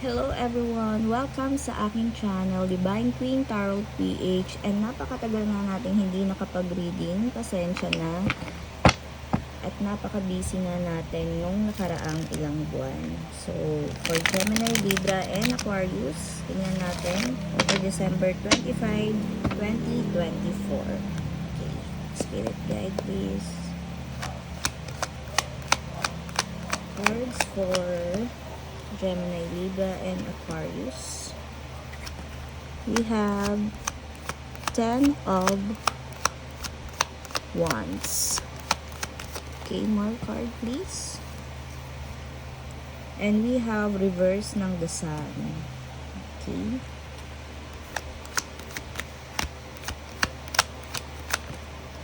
Hello everyone! Welcome sa aking channel, Divine Queen Tarot PH and napakatagal na natin hindi nakapag-reading, pasensya na at napaka-busy na natin nung nakaraang ilang buwan. So, for Gemini, Libra, and Aquarius, tingnan natin for December 25, 2024. Okay, Spirit Guide please. Cards for Gemini, Libra, and Aquarius. We have 10 of Wands. Okay, more card please. And we have reverse ng the sun. Okay.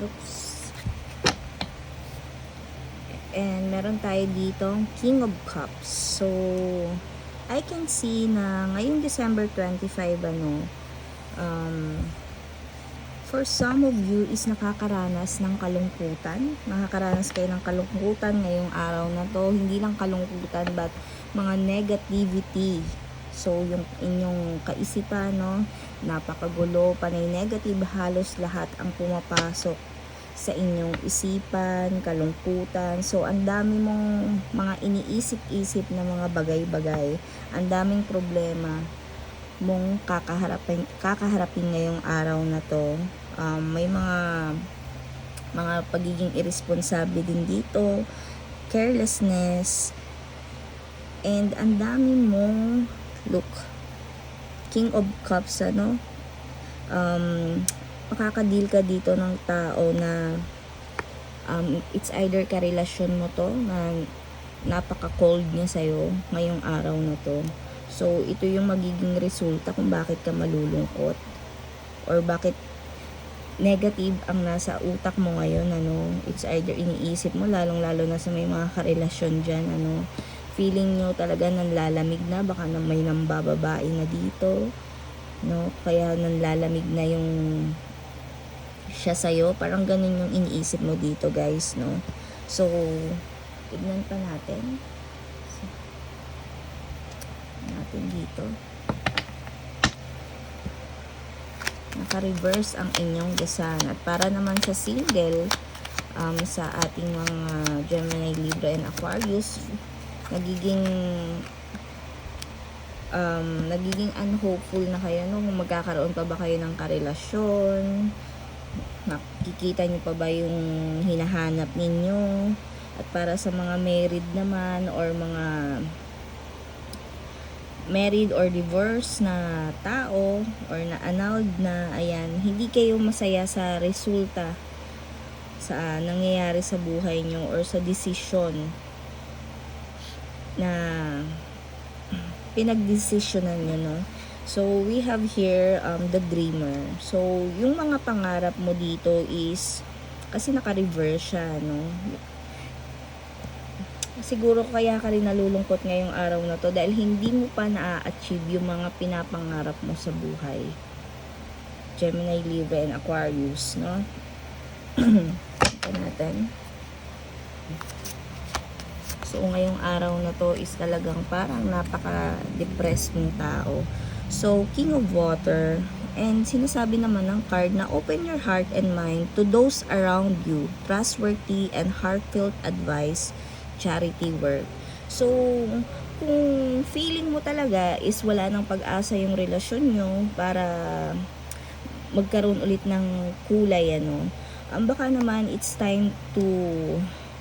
Oops. And meron tayo dito King of Cups. So, I can see na ngayong December 25, ano, um, for some of you is nakakaranas ng kalungkutan. Nakakaranas kayo ng kalungkutan ngayong araw na to. Hindi lang kalungkutan, but mga negativity. So, yung inyong kaisipan, no, napakagulo, panay negative, halos lahat ang pumapasok sa inyong isipan, kalungkutan. So, ang dami mong mga iniisip-isip na mga bagay-bagay. Ang daming problema mong kakaharapin, kakaharapin ngayong araw na to. Um, may mga mga pagiging irresponsible din dito, carelessness, and ang dami mong look, King of Cups, ano, um, makakadeal ka dito ng tao na um, it's either karelasyon mo to na napaka-cold niya sa'yo ngayong araw na to. So, ito yung magiging resulta kung bakit ka malulungkot or bakit negative ang nasa utak mo ngayon, ano, it's either iniisip mo, lalong-lalo na sa may mga karelasyon dyan, ano, feeling nyo talaga nanlalamig na, baka na may nambababae na dito, no, kaya nanlalamig na yung siya sa'yo. Parang ganun yung iniisip mo dito, guys, no? So, tignan pa natin. So, natin dito. Naka-reverse ang inyong dasan. At para naman sa single, um, sa ating mga Gemini, Libra, and Aquarius, nagiging um, nagiging unhopeful na kayo no? kung magkakaroon pa ba kayo ng karelasyon nakikita nyo pa ba yung hinahanap ninyo? At para sa mga married naman or mga married or divorced na tao or na annulled na ayan hindi kayo masaya sa resulta sa nangyayari sa buhay nyo or sa decision na pinagdesisyonan nyo no So, we have here um, the dreamer. So, yung mga pangarap mo dito is, kasi naka-reverse siya, no? Siguro kaya ka rin nalulungkot ngayong araw na to dahil hindi mo pa na-achieve yung mga pinapangarap mo sa buhay. Gemini, Libra, and Aquarius, no? Natin. So, ngayong araw na to is talagang parang napaka-depressed mong tao. So, King of Water. And sinasabi naman ng card na open your heart and mind to those around you. Trustworthy and heartfelt advice, charity work. So, kung feeling mo talaga is wala nang pag-asa yung relasyon nyo para magkaroon ulit ng kulay, ano, um, baka naman it's time to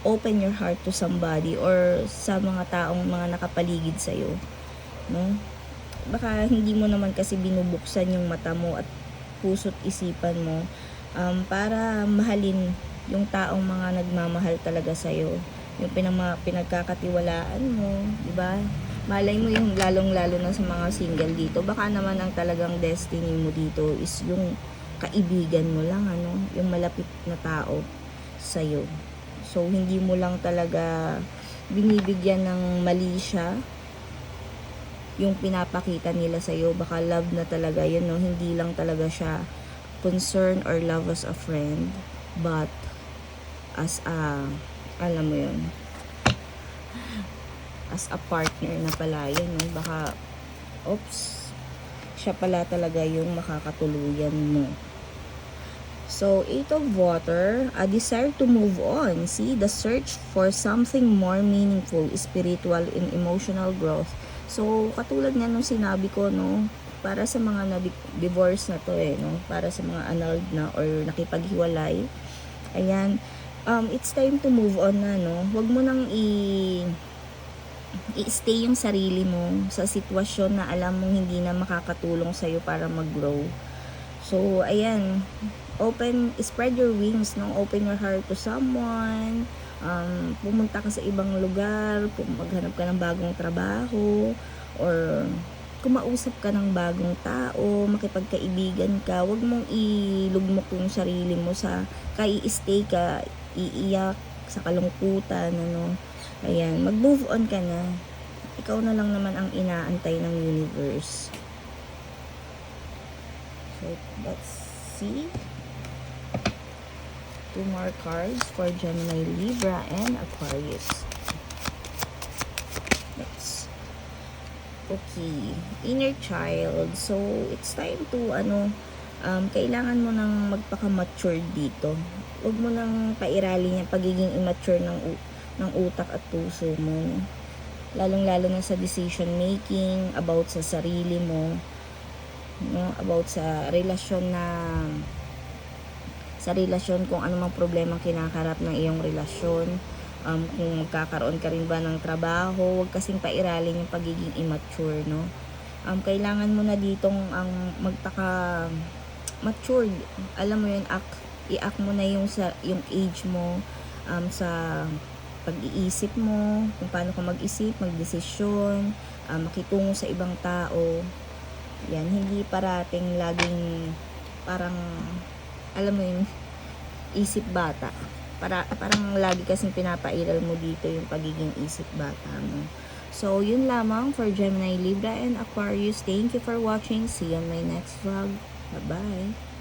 open your heart to somebody or sa mga taong mga nakapaligid sa'yo. No? Baka hindi mo naman kasi binubuksan yung mata mo at puso't isipan mo um, para mahalin yung taong mga nagmamahal talaga sa'yo. Yung pinama, pinagkakatiwalaan mo, di ba? Malay mo yung lalong-lalo na sa mga single dito. Baka naman ang talagang destiny mo dito is yung kaibigan mo lang, ano? Yung malapit na tao sa'yo. So, hindi mo lang talaga binibigyan ng mali siya yung pinapakita nila sa iyo baka love na talaga yun no hindi lang talaga siya concern or love as a friend but as a alam mo yun as a partner na pala yun no? baka oops, siya pala talaga yung makakatuluyan mo. So, eight of water, a desire to move on. See, the search for something more meaningful, spiritual, and emotional growth. So, katulad nga nung sinabi ko, no, para sa mga na-divorce na to eh, no, para sa mga annulled na or nakipaghiwalay, ayan, um, it's time to move on na, no. Huwag mo nang i- i-stay yung sarili mo sa sitwasyon na alam mong hindi na makakatulong sa'yo para mag-grow. So, ayan, open, spread your wings, no? Open your heart to someone, um, pumunta ka sa ibang lugar, maghanap ka ng bagong trabaho, or kumausap ka ng bagong tao, makipagkaibigan ka, wag mong ilugmok yung sarili mo sa kai-stay ka, iiyak sa kalungkutan, ano. Ayan, mag-move on ka na. Ikaw na lang naman ang inaantay ng universe. So, let's see. Two more cards for Gemini, Libra, and Aquarius. Okay. Inner child. So, it's time to, ano, um, kailangan mo nang magpaka-mature dito. Huwag mo nang pairali yung pagiging immature ng, ng utak at puso mo. Lalong-lalo na sa decision making, about sa sarili mo, no? about sa relasyon na sa relasyon kung ano mang problema kinakarap ng iyong relasyon. Um, kung magkakaroon ka rin ba ng trabaho huwag kasing pairalin yung pagiging immature no? Um, kailangan mo na ditong ang magpaka matured alam mo yun act, i-act mo na yung sa yung age mo um, sa pag-iisip mo kung paano ka mag-isip magdesisyon um, makitungo sa ibang tao. Yan hindi parating laging parang alam mo yung isip bata. Para, parang lagi kasing pinapairal mo dito yung pagiging isip bata mo. So, yun lamang for Gemini, Libra, and Aquarius. Thank you for watching. See you on my next vlog. Bye-bye.